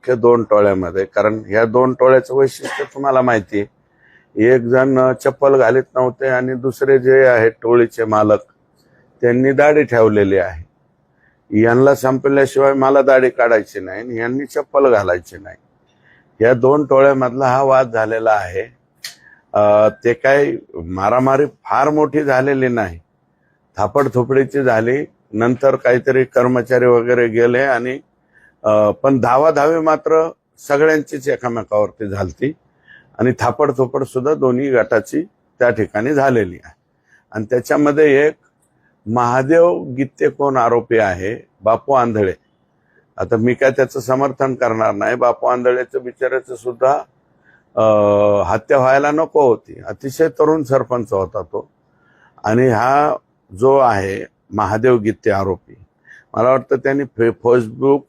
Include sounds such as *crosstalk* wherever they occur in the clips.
मुख्य दोन टोळ्यामध्ये. कारण ह्या दोन टोळ्याचं वैशिष्ट्य तुम्हाला माहिती आहे. एक जण चप्पल घालीत नव्हते आणि दुसरे जे आहेत टोळीचे मालक त्यांनी दाढी ठेवलेली आहे. यांना संपल्याशिवाय मला दाढी काढायची नाही आणि यांनी चप्पल घालायची नाही. या दोन टोळ्यामधला हा वाद झालेला आहे. ते काय मारामारी फार मोठी झालेली नाही. थापडथोपडीची झाली. नंतर काहीतरी कर्मचारी वगैरे गेले आणि पण धावा धावे मात्र सगळ्यांचीच एकामेकावरती झालती. आणि थापडथोपड सुद्धा दोन्ही गटाची त्या ठिकाणी झालेली आहे. आणि त्याच्यामध्ये एक महादेव गीते कोण आरोपी आहे? बापू आंधळे. आता मी काय त्याचं समर्थन करणार नाही. बापू आंधळेचं बिचाराचं सुद्धा हत्या व्हायला नको होती. अतिशय तरुण सरपंच होता तो. आणि हा जो आहे महादेव गीते आरोपी. मला वाटतं त्यांनी फे फेसबुक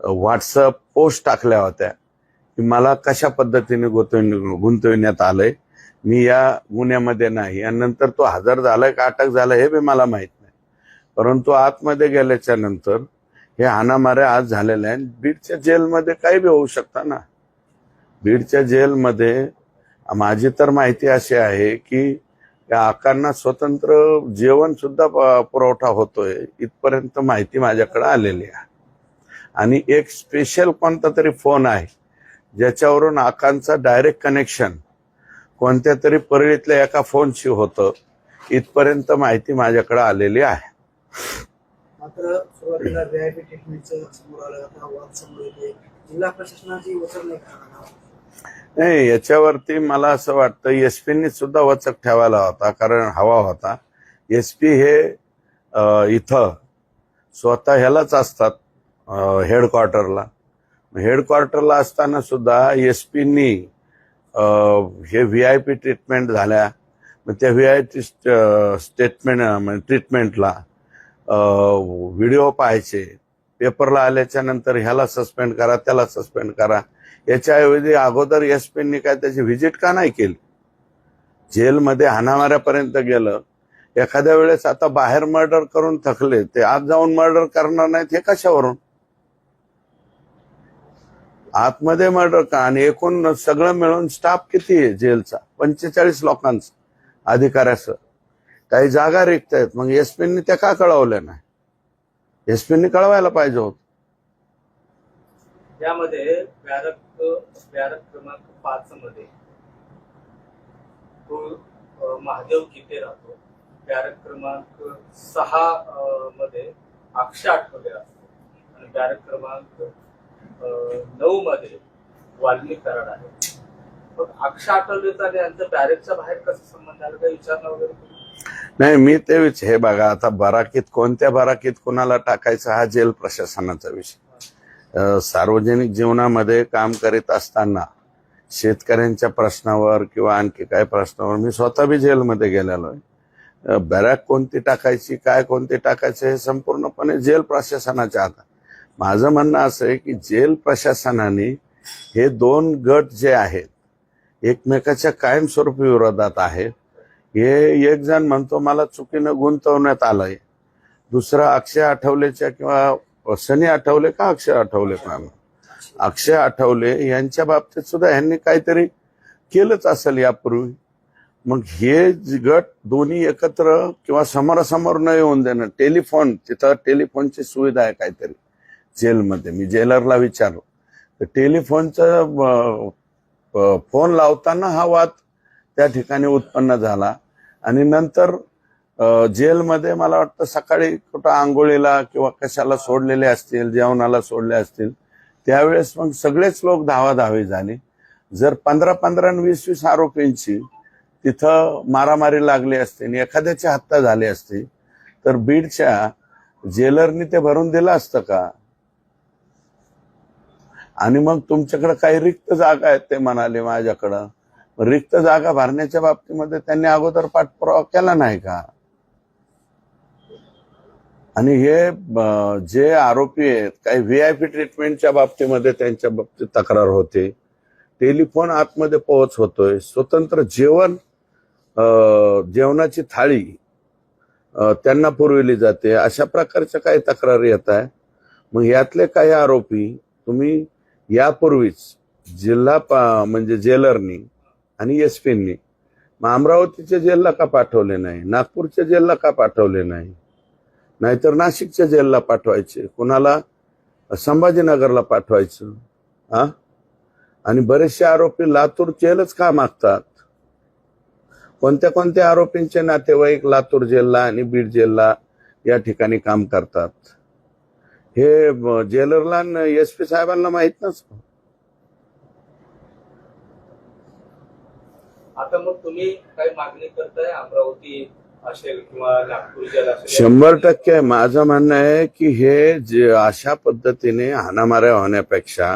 व्हॉट्सअप पोस्ट टाकल्या होत्या की मला कशा पद्धतीने गुंतवून गुंतविण्यात आलंय? मी या गुन्ह्यामध्ये नाही. आणि नंतर तो हजर झालाय का अटक झालाय हे बी मला माहीत नाही. परंतु आतमध्ये गेल्याच्यानंतर हे हाणामाऱ्या आज झालेल्या आहे बीडच्या जेलमध्ये काही बी होऊ शकतं ना. बीडच्या जेलमध्ये माझी तर माहिती अशी आहे की या आकांना स्वतंत्र जेवण सुद्धा पुरवठा होतोय. इथपर्यंत माहिती माझ्याकडे आलेली आहे. आणि एक स्पेशल कोणता तरी फोन आहे ज्याच्यावरून आकांचा डायरेक्ट कनेक्शन कोणत्या तरी परळीतल्या एका फोनशी होतं इथपर्यंत माहिती माझ्याकडे आलेली आहे. मात्र सुरुवातीला व्हीआयपी ट्रीटमेंटचं समोर आलं आता वाद समोर येते जिल्हा प्रशासनाची वचन नाही करणार नाही याच्यावरती मला असं वाटतं एसपीनी सुद्धा वचक ठेवायला होता कारण हवा होता. एसपी हे अं, इथं स्वतः ह्यालाच असतात. हेडक्वार्टरला हेडक्वार्टरला असताना सुद्धा एस पीनी हे व्ही आय पी ट्रीटमेंट झाल्या. मग त्या व्ही आय टी स्टेटमेंट ट्रीटमेंटला व्हिडिओ पाहायचे. पेपरला आल्याच्यानंतर ह्याला सस्पेंड करा त्याला सस्पेंड करा. याच्याऐवजी अगोदर एस पीनी काय त्याची व्हिजिट का नाही केली? जेलमध्ये हाणामाऱ्यापर्यंत गेलं. एखाद्या वेळेस आता बाहेर मर्डर करून थकले. ते आत जाऊन मर्डर करणार नाहीत हे कशावरून? आतमध्ये मर्डर का? आणि एकूण सगळं मिळून स्टाफ किती आहे जेलचा? पंचेचाळीस लोकांचा अधिकाऱ्याचं काही जागा रिक्त आहेत. मग एसपींनी त्या का कळवल्या नाही? एसपींनी कळवायला पाहिजे होत. त्यामध्ये बॅरक बॅरक क्रमांक पाच मध्ये तो महादेव गीते राहतो. बॅरक क्रमांक सहा मध्ये अक्षय आठवले राहतो आणि बॅरक क्रमांक नऊ मध्ये वाल्मिक करार आहे. मग अक्षय आठवलेचा आणि यांचा बॅरेकच्या बाहेर कसं संबंध आला काही विचारणं वगैरे नाही मी ते विच हे बघा आता बराकीत कोणत्या बराकीत कोणाला टाकायचं हा जेल प्रशासनाचा विषय. सार्वजनिक जीवनामध्ये काम करीत असताना शेतकऱ्यांच्या प्रश्नावर किंवा आणखी काय प्रश्नावर मी स्वतः बी जेलमध्ये गेलेलो आहे. बॅरॅक कोणती टाकायची काय कोणती टाकायचं हे संपूर्णपणे जेल प्रशासनाच्या हातात. माझं म्हणणं असं आहे की जेल प्रशासनाने हे दोन गट जे आहेत एकमेकाच्या कायमस्वरूपी विरोधात आहेत हे एक जण म्हणतो मला चुकीनं गुंतवण्यात आलंय. दुसरा अक्षय आठवलेच्या किंवा सनी आठवले का अक्षय आठवले का अक्षय आठवले यांच्या बाबतीत सुद्धा ह्यांनी काहीतरी केलंच असेल यापूर्वी. मग हे गट दोन्ही एकत्र किंवा समोरासमोर न येऊन देणं टेलिफोन तिथं टेलिफोनची सुविधा आहे काहीतरी. जेलमध्ये. मी जेलरला विचारलो. तर टेलिफोनचं फोन लावताना हा वाद त्या ठिकाणी उत्पन्न झाला. आणि नंतर जेलमध्ये मला वाटतं सकाळी कुठं आंघोळीला किंवा कशाला सोडलेले असतील जेवणाला सोडले असतील त्यावेळेस मग सगळेच लोक धावाधावी झाली. जर पंधरा पंधरा आणि वीस वीस आरोपींची तिथं मारामारी लागली असती आणि एखाद्याची हत्या झाली असती तर बीडच्या जेलरनी ते भरून दिलं असतं का? आणि मग तुमच्याकडे काही रिक्त जागा आहेत ते म्हणाले माझ्याकडं. रिक्त जागा भरण्याच्या बाबतीमध्ये त्यांनी अगोदर पाठपुरावा केला नाही का? आणि हे जे आरोपी आहेत काही व्ही आय पी ट्रीटमेंटच्या बाबतीमध्ये त्यांच्या बाबतीत तक्रार होते. टेलिफोन आतमध्ये पोहोच होतोय. स्वतंत्र जेवण जेवणाची थाळी त्यांना पुरविली जाते. अशा प्रकारच्या काही तक्रारी येत आहे मग यातले काही आरोपी तुम्ही यापूर्वीच जिल्हा पा- म्हणजे जेलरनी आणि एस पींनी मग अमरावतीच्या जेलला का पाठवले नाही? नागपूरच्या जेलला का पाठवले नाही? नाहीतर नाशिकच्या जेलला पाठवायचे. कुणाला? संभाजीनगरला पाठवायचं. हा आणि बरेचसे आरोपी लातूर जेलच का मागतात? कोणत्या कोणत्या आरोपींचे नातेवाईक लातूर जेलला आणि बीड जेलला या ठिकाणी काम करतात? हे जेलरला एस पी साहेबांना माहीत नसतं. आता मग तुम्ही काही मागणी करताय अमरावती असेल किंवा नागपूर जेल असेल? शंभर टक्के माझं म्हणणं आहे की हे जे अशा पद्धतीने हाणामाऱ्या होण्यापेक्षा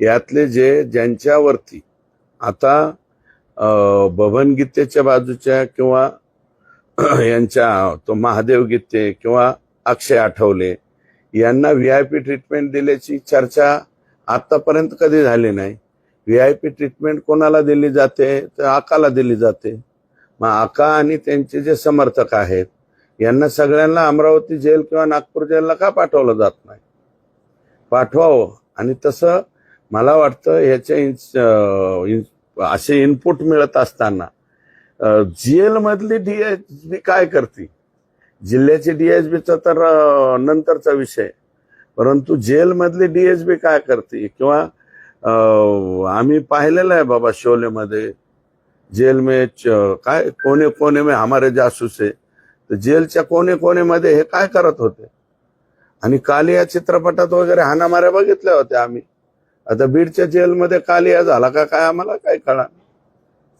यातले जे ज्यांच्यावरती आता अं, बबन गीतेच्या बाजूच्या किंवा *clears throat* यांच्या तो महादेव गीते किंवा अक्षय आठवले यांना व्ही आय पी ट्रीटमेंट दिल्याची चर्चा आतापर्यंत कधी झाली नाही. व्ही आय पी ट्रीटमेंट कोणाला दिली जाते? तर आकाला दिली जाते. मग आका आणि त्यांचे जे समर्थक आहेत यांना सगळ्यांना अमरावती जेल किंवा नागपूर जेलला का पाठवलं जात नाही? पाठवावं. आणि तसं मला वाटतं ह्याचे इन्स- असे इनपुट मिळत असताना अं, जेलमधली डीएचबी काय करते? जिल्ह्याची डीएसबीचा तर नंतरचा विषय. परंतु जेलमधली डीएसबी काय करते? किंवा आम्ही पाहिलेलं आहे बाबा शोलेमध्ये जेल में काय कोने कोने में हमारे जासूस आहे तर जेलच्या कोने कोनेमध्ये हे काय करत होते? आणि कालिया चित्रपटात वगैरे हाणामाऱ्या बघितल्या होत्या आम्ही. आता बीडच्या जेलमध्ये कालिया झाला का काय आम्हाला काय कळा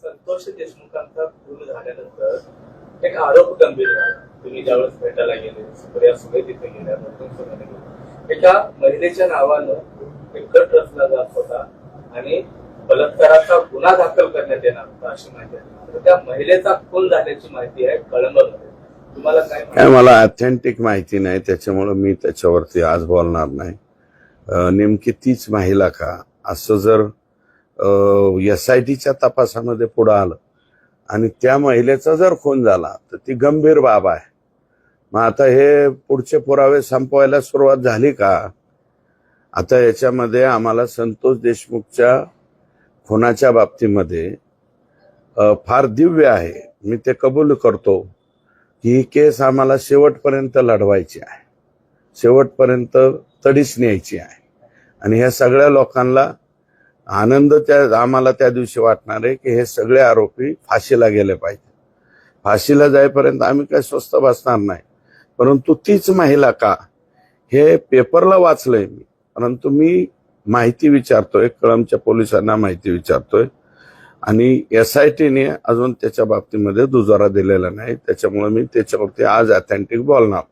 संतोष देशमुखांचा खून झाल्यानंतर एक आरोप गंभीर झाला तुम्ही ज्यावेळेस भेटायला गेले सुप्रिया सुळे तिथे गेल्या नंतर सुनेने गेले. एका महिलेच्या नावानं एक गट रचला जात होता आणि बलात्काराचा गुन्हा दाखल करण्यात येणार होता अशी माहिती आहे. तर त्या महिलेचा खून झाल्याची माहिती आहे कळंबमध्ये. तुम्हाला काय काय मला ऑथेंटिक माहिती नाही त्याच्यामुळं मी त्याच्यावरती आज बोलणार नाही. नेमकी तीच महिला का? असं जर एस आय टीच्या तपासामध्ये पुढं आलं आणि त्या महिलेचा जर खून झाला तर ती गंभीर बाब आहे. मग आता हे पुढचे पुरावे संपवायला सुरुवात झाली का? आता याच्यामध्ये आम्हाला संतोष देशमुखच्या खुनाच्या बाबतीमध्ये फार दिव्य आहे. मी ते कबूल करतो की ही केस आम्हाला शेवटपर्यंत लढवायची आहे. शेवटपर्यंत तडीच न्यायची आहे. आणि ह्या सगळ्या लोकांना आनंद त्या आम्हाला त्या दिवशी वाटणार आहे की हे सगळे आरोपी फाशीला गेले पाहिजे. फाशीला जाईपर्यंत आम्ही काही स्वस्त बसणार नाही. परंतु तीच महिला का? हे पेपरला वाचलंय मी. परंतु मी माहिती विचारतोय कळमच्या पोलिसांना माहिती विचारतोय. आणि एस आय टीने अजून त्याच्या बाबतीमध्ये दुजारा दिलेला नाही. त्याच्यामुळे मी त्याच्यावरती आज ऑथेंटिक बोलणार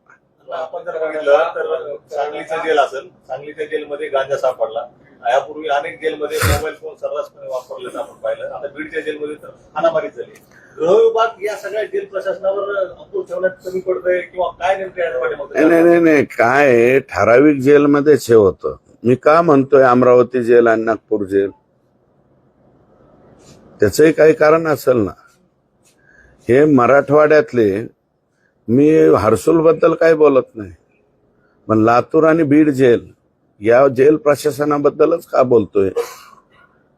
आपण जर बघितलं तर सांगलीचं जेल असेल. सांगलीच्या जेलमध्ये गांजा सापडला. यापूर्वी अनेक जेलमध्ये मोबाईल फोन सर्रासपणे वापरलेला आपण पाहिलं. आता बीडच्या जेलमध्ये तर हानामारी झाली. गृहविभाग या सगळ्या जेल प्रशासनावर अपूर ठेवण्यात कमी पडतंय किंवा काय नेमकं याच्या नाही नाही नाही काय ठराविक जेलमध्येच हे होतं. मी का म्हणतोय अमरावती जेल आणि नागपूर जेल? त्याचंही काही कारण असेल ना. हे मराठवाड्यातले मी हर्सुलबद्दल काही बोलत नाही. पण लातूर आणि बीड जेल या जेल प्रशासनाबद्दलच का बोलतोय?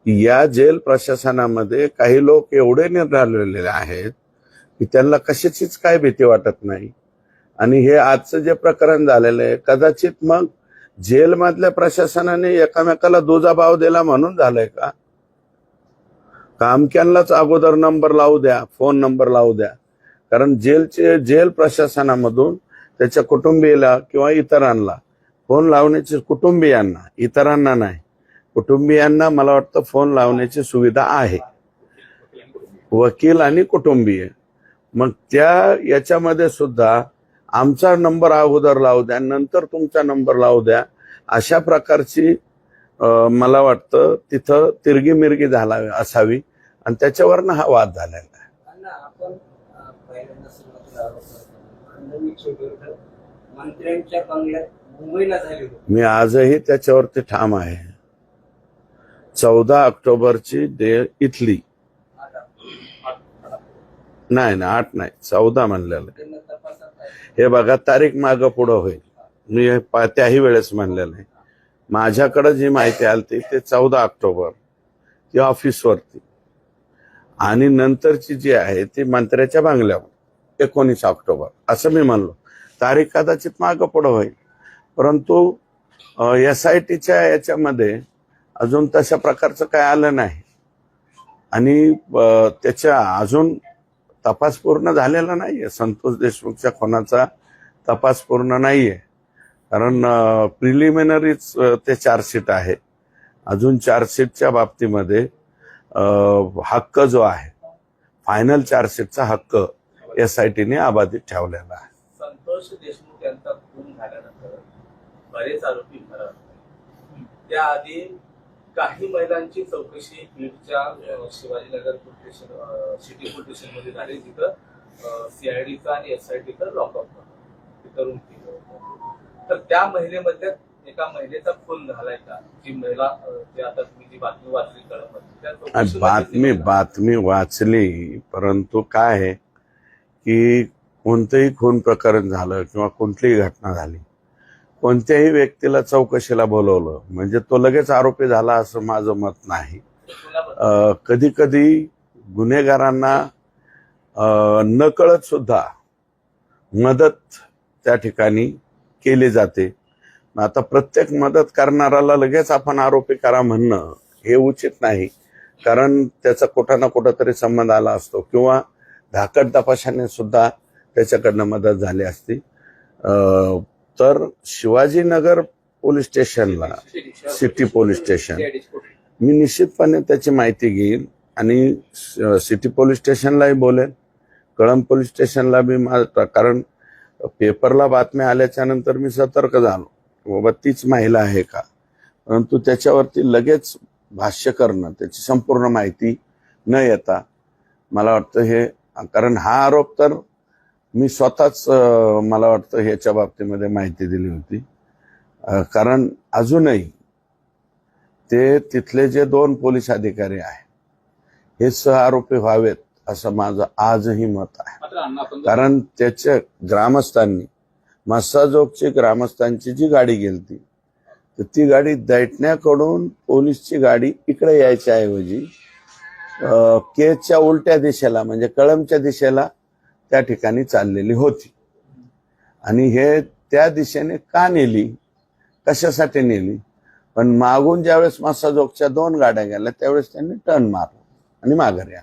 या जेल प्रशासनामध्ये काही लोक एवढे निर्धारलेले आहेत की त्यांना कशाचीच काय भीती वाटत नाही. आणि हे आजचं जे प्रकरण झालेलं आहे कदाचित मग जेलमधल्या प्रशासनाने एकामेकाला दुजाभाव दिला म्हणून झालंय का? कामक्यांनाच अगोदर नंबर लावू द्या फोन नंबर लावू द्या. कारण जेलचे जेल प्रशासनामधून त्याच्या कुटुंबियाला किंवा इतरांना फोन लावण्याची कुटुंबियांना इतरांना नाही. कुटुंबियांना मला वाटतं फोन लावण्याची सुविधा आहे. वकील आणि कुटुंबीय. मग त्या याच्यामध्ये सुद्धा आमचा नंबर अगोदर लावू द्या नंतर तुमचा नंबर लावू द्या. अशा प्रकारची मला वाटतं तिथं तिरगी मिरगी झाला असावी. आणि त्याच्यावरनं हा वाद झालेला आहे. मंत्र्यांच्या बंगल्यात मुंबईला झाली होती. मी आजही त्याच्यावरती ठाम आहे. चौदा ऑक्टोबरची डे इथली. नाही ना आठ नाही चौदा म्हणलेलं. हे बघा तारीख मागं पुढं होईल. मी त्याही वेळेस म्हणलेलं आहे. माझ्याकडे जी माहिती आली ते चौदा ऑक्टोबर ती ऑफिसवरती. आणि नंतरची जी आहे ती मंत्र्याच्या बांगल्यावर एकोणीस ऑक्टोबर. असं मी म्हणलो. तारीख कदाचित मागं पुढं होईल. परंतु एस आय टीच्या याच्यामध्ये अजून तशा प्रकारचं काय आलं नाही. आणि त्याच्या अजून तपास पूर्ण झालेला नाही आहे संतोष देशमुखच्या खुनाचा तपास पूर्ण नाही आहे कारण प्रिलिमिनरीच ते चार्जशीट आहे. अजून चार्जशीटच्या बाबतीमध्ये हक्क जो आहे फायनल चार्जशीटचा हक्क एस आय टीने अबाधित ठेवलेला आहे. संतोष देशमुख यांचा खून झाल्यानंतर बरेच आरोपी फरार. त्याआधी काही महिलांची चौकशी बीडच्या Shivajinagar police station city police स्टेशनमध्ये झाली जिथं सीआयडीचा आणि एसआयटीचा लॉकअप रूम केलं तर त्या महिलेमध्ये एका महिलेचा खून झालाय का? जी महिला जी आता तुम्ही जी बातमी वाचली चौकशीमध्ये बातमी बातमी वाचली परंतु काय आहे की कोणतंही खून प्रकरण झालं किंवा कोणतीही घटना झाली कोणत्याही व्यक्तीला चौकशीला बोलवलं म्हणजे तो लगेच आरोपी झाला असं माझं मत नाही. कधी कधी गुन्हेगारांना नकळत सुद्धा मदत त्या ठिकाणी केली जाते. आता प्रत्येक मदत करणाराला लगेच आपण आरोपी करा म्हणणं हे उचित नाही. कारण त्याचा कुठं ना कुठं तरी संबंध आला असतो किंवा धाकट तपासाने सुद्धा त्याच्याकडनं मदत झाली असती. तर शिवाजीनगर पोलीस स्टेशनला सिटी पोलीस स्टेशन मी निश्चितपणे त्याची माहिती घेईन आणि सिटी पोलीस स्टेशनलाही बोलेन. कळंब पोलीस स्टेशनला बी मा- कारण पेपरला बातम्या आल्याच्यानंतर मी सतर्क झालो. बाबा तीच महिला आहे का? परंतु त्याच्यावरती लगेच भाष्य करणं त्याची संपूर्ण माहिती न येता मला वाटतं हे कारण हा आरोप तर मी स्वतःच मला वाटतं ह्याच्या बाबतीमध्ये माहिती दिली होती. कारण अजूनही ते तिथले जे दोन पोलीस अधिकारी आहेत हे सह आरोपी व्हावेत असं माझं आजही मत आहे. कारण त्याच्या ग्रामस्थांनी मस्साजोगची ग्रामस्थांची जी गाडी गेलती तर ती गाडी दैटण्याकडून पोलीसची गाडी इकडे यायच्या ऐवजी अं, केजच्या उलट्या दिशेला म्हणजे कळमच्या दिशेला त्या ठिकाणी चाललेली होती. आणि हे त्या दिशेने का नेली? कशासाठी नेली? पण मागून ज्यावेळेस मासाजोगच्या दोन गाड्या गेल्या त्यावेळेस त्यांनी टर्न मारला आणि माघार या